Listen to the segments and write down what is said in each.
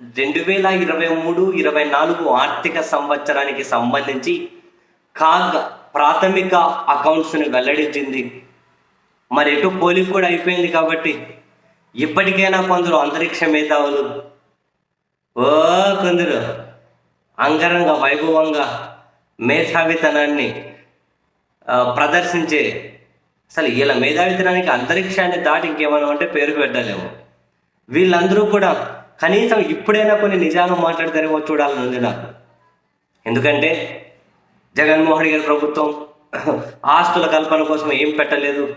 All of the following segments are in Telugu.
రెండు వేల ఇరవై మూడు ఇరవై నాలుగు ఆర్థిక సంవత్సరానికి సంబంధించి కాగ్ ప్రాథమిక అకౌంట్స్ని వెల్లడించింది. మరి ఎటు పోలింగ్ కూడా అయిపోయింది కాబట్టి ఇప్పటికైనా కొందరు అంతరిక్ష మేధావులు ఓ కొందరు అంగరంగ వైభవంగా మేధావితనాన్ని ప్రదర్శించే అసలు వీళ్ళ మేధావితనానికి అంతరిక్షాన్ని దాటి ఇంకేమైనా అంటే పేరు పెట్టలేము. వీళ్ళందరూ కూడా కనీసం ఇప్పుడైనా కొన్ని నిజాలు మాట్లాడతారేమో చూడాలని ఉంది నాకు. ఎందుకంటే జగన్మోహన్ గారి ప్రభుత్వం ఆస్తుల కల్పన కోసం ఏం పెట్టలేదు.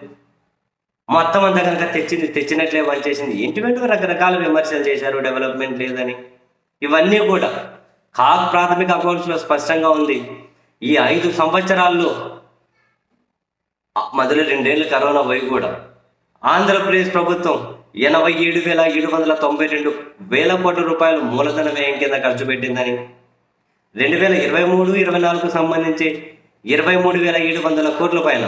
మొత్తం అంతా కనుక తెచ్చింది తెచ్చినట్లే పనిచేసింది. ఇంటి వెంటనే రకరకాల విమర్శలు చేశారు డెవలప్మెంట్ లేదని. ఇవన్నీ కూడా కాక్ ప్రాథమిక అకౌంట్స్లో స్పష్టంగా ఉంది. ఈ ఐదు సంవత్సరాల్లో మొదలు రెండేళ్ళు కరోనా పోయి కూడా ఆంధ్రప్రదేశ్ ప్రభుత్వం ఎనభై ఏడు వేల ఏడు వందల తొంభై రెండు వేల కోట్ల రూపాయలు మూలధన వ్యయం కింద ఖర్చు పెట్టిందని. రెండు వేల ఇరవై మూడు ఇరవై నాలుగుకు సంబంధించి ఇరవై మూడు వేల ఏడు వందల కోట్ల పైన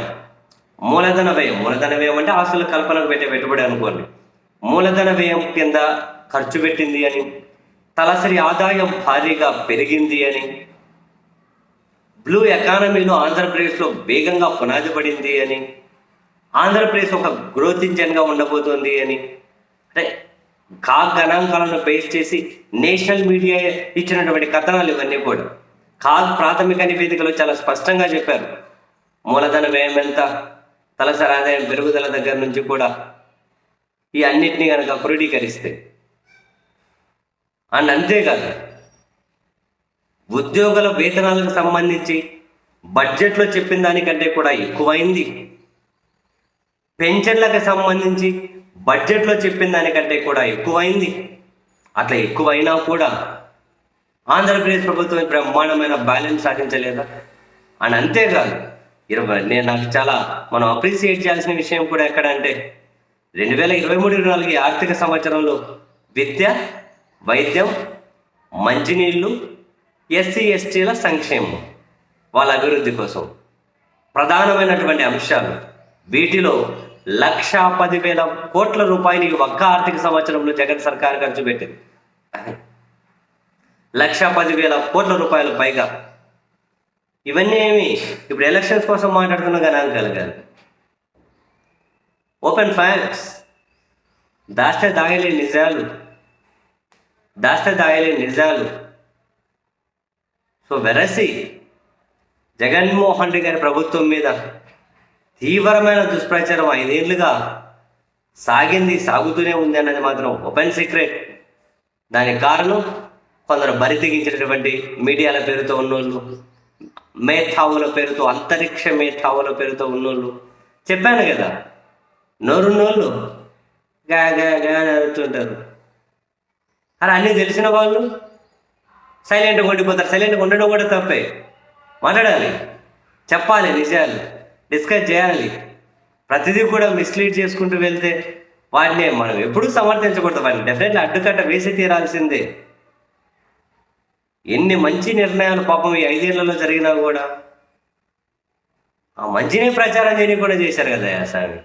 మూలధన వ్యయం. మూలధన వ్యయం అంటే ఆస్తుల కల్పనకు పెట్టే పెట్టుబడి అనుకోండి. మూలధన వ్యయం కింద ఖర్చు పెట్టింది అని తలసరి ఆదాయం భారీగా పెరిగింది అని బ్లూ ఎకానమీలో ఆంధ్రప్రదేశ్లో వేగంగా పునాది పడింది అని ఆంధ్రప్రదేశ్ ఒక గ్రోత్ ఇంజన్గా ఉండబోతోంది అని. అంటే కా గణాంకాలను బేస్ చేసి నేషనల్ మీడియా ఇచ్చినటువంటి కథనాలు ఇవన్నీ కూడా. కాగ్ ప్రాథమిక నివేదికలో చాలా స్పష్టంగా చెప్పారు. మూలధన వ్యయం ఎంత? తలసరి ఆదాయం పెరుగుదల దగ్గర నుంచి కూడా ఈ అన్నిటినీ కనుక క్రోడీకరిస్తే. అండ్ అంతేకాదు ఉద్యోగుల వేతనాలకు సంబంధించి బడ్జెట్లో చెప్పిన దానికంటే కూడా ఎక్కువైంది. పెన్షన్లకు సంబంధించి బడ్జెట్లో చెప్పిన దానికంటే కూడా ఎక్కువైంది. అట్లా ఎక్కువైనా కూడా ఆంధ్రప్రదేశ్ ప్రభుత్వం బ్రహ్మాండమైన బ్యాలెన్స్ సాధించలేదా? అని అంతేకాదు ఇరవై నేను నాకు చాలా మనం అప్రిసియేట్ చేయాల్సిన విషయం కూడా ఎక్కడంటే రెండు వేల ఇరవై మూడు ఇరవై నాలుగు ఆర్థిక సంవత్సరంలో విద్య వైద్యం మంచినీళ్ళు ఎస్సీ ఎస్టీల సంక్షేమం వాళ్ళ అభివృద్ధి కోసం ప్రధానమైనటువంటి అంశాలు వీటిలో లక్ష పదివేల కోట్ల రూపాయలు ఈ ఒక్క ఆర్థిక సంవత్సరంలో జగన్ సర్కార్ ఖర్చు పెట్టింది. లక్ష పదివేల కోట్ల రూపాయలు పైగా. ఇవన్నీ ఏమి? ఇప్పుడు ఎలక్షన్స్ కోసం మాట్లాడుతున్న గణాంకాలు కాదు. ఓపెన్ ఫ్యాక్ట్స్ దాస్తే దాయలే నిజాలు. దాస్తే దాయలే నిజాలు. సో వెరసి జగన్మోహన్ రెడ్డి గారి ప్రభుత్వం మీద తీవ్రమైన దుష్ప్రచారం ఐదేళ్ళుగా సాగింది సాగుతూనే ఉంది అన్నది మాత్రం ఓపెన్ సీక్రెట్. దానికి కారణం కొందరు బరితెగించినటువంటి మీడియాల పేరుతో ఉన్నోళ్ళు మేధావుల పేరుతో అంతరిక్ష మేధావుల పేరుతో ఉన్నోళ్ళు. చెప్పాను కదా నోరున్నోళ్ళు గా గా గా అని అడుగుతుంటారు అరే అన్నీ తెలిసిన వాళ్ళు సైలెంట్గా ఉండిపోతారు. సైలెంట్గా ఉండడం కూడా తప్పే. మాట్లాడాలి. చెప్పాలి నిజాలు. డిస్కస్ చేయాలి. ప్రతిదీ కూడా మిస్లీడ్ చేసుకుంటూ వెళ్తే వాటిని మనం ఎప్పుడూ సమర్థించకూడదు వాటిని డెఫినెట్లీ అడ్డుకట్ట వేసి తీరాల్సిందే. ఎన్ని మంచి నిర్ణయాలు పాపం ఈ ఐదేళ్ళలో జరిగినా కూడా ఆ మంచిని ప్రచారం చేయని కూడా చేశారు కదా స్వామి